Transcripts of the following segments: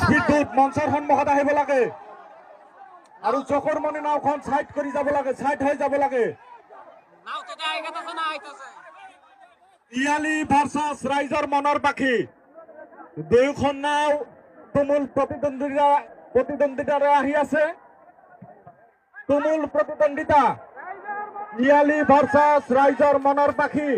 Speedboat মঞ্চৰ সন্মুখত আহিব লাগে। আৰু চকুৰ মণি নাওখন চাইড কৰি যাব লাগে চাইড হৈ যাব লাগে। ইয়ালি ভাৰ্চাছ ৰাইজৰ মনৰ পাখি। দুয়োখন নাও তুমুল প্ৰতিদ্বন্দ্বিতা, প্ৰতিদ্বন্দ্বিতাৰে আহি আছে। তুমুল প্ৰতিদ্বন্দ্বিতা। ইয়ালি ভাৰ্চাছ রাইজর মনৰ পাখি।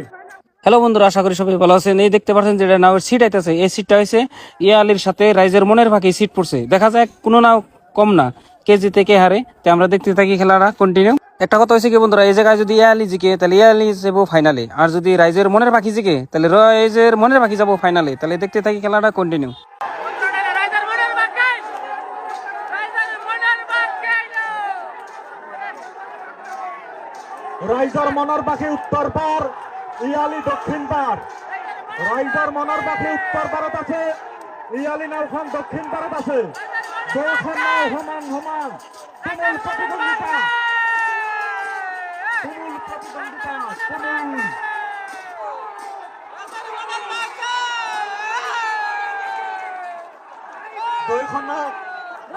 হ্যালো বন্ধুরা, আশা করি সবাই ভালো আছেন। এই দেখতে পাচ্ছেন যেটা নাওয়ের সিট আইতেছে। এই সিটটা হয়েছে ইয়া আলীর সাথে রাইজের মনের পাখি সিট পড়ছে। দেখা যায় কোনো নাও কম না। কে জিতে কে হারে। তো আমরা দেখতে থাকি খেলাটা কন্টিনিউ একটা কথা হয়েছে কি বন্ধুরা, এই জায়গায় যদি ইয়া আলী জিকে, তাহলে ইয়া আলী যাব ফাইনালে আর যদি রাইজের মনের পাখি জিকে, তাহলে রাইজের মনের পাখি যাব ফাইনালে তাহলে দেখতে থাকি খেলাটা কন্টিনিউ রাইজার মনের পাখি উত্তৰ পাৰ ইয়ালি দক্ষিণ পাৰ ৰাইজৰ মনৰ পাখি উত্তৰ পাৰত আছে। ইয়ালি নাওখন দক্ষিণ পাৰত আছে।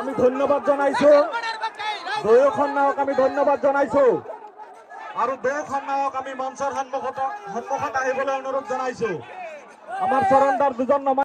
আমি ধন্যবাদ জনাইছো। দুয়োখন নাওক আমি ধন্যবাদ জনাইছো। আৰু নাওক আমি মঞ্চৰ সন্মুখত সন্মুখত আহিবলৈ অনুৰোধ জনাইছো। আমাৰ চৰণদাৰ দুজন নমা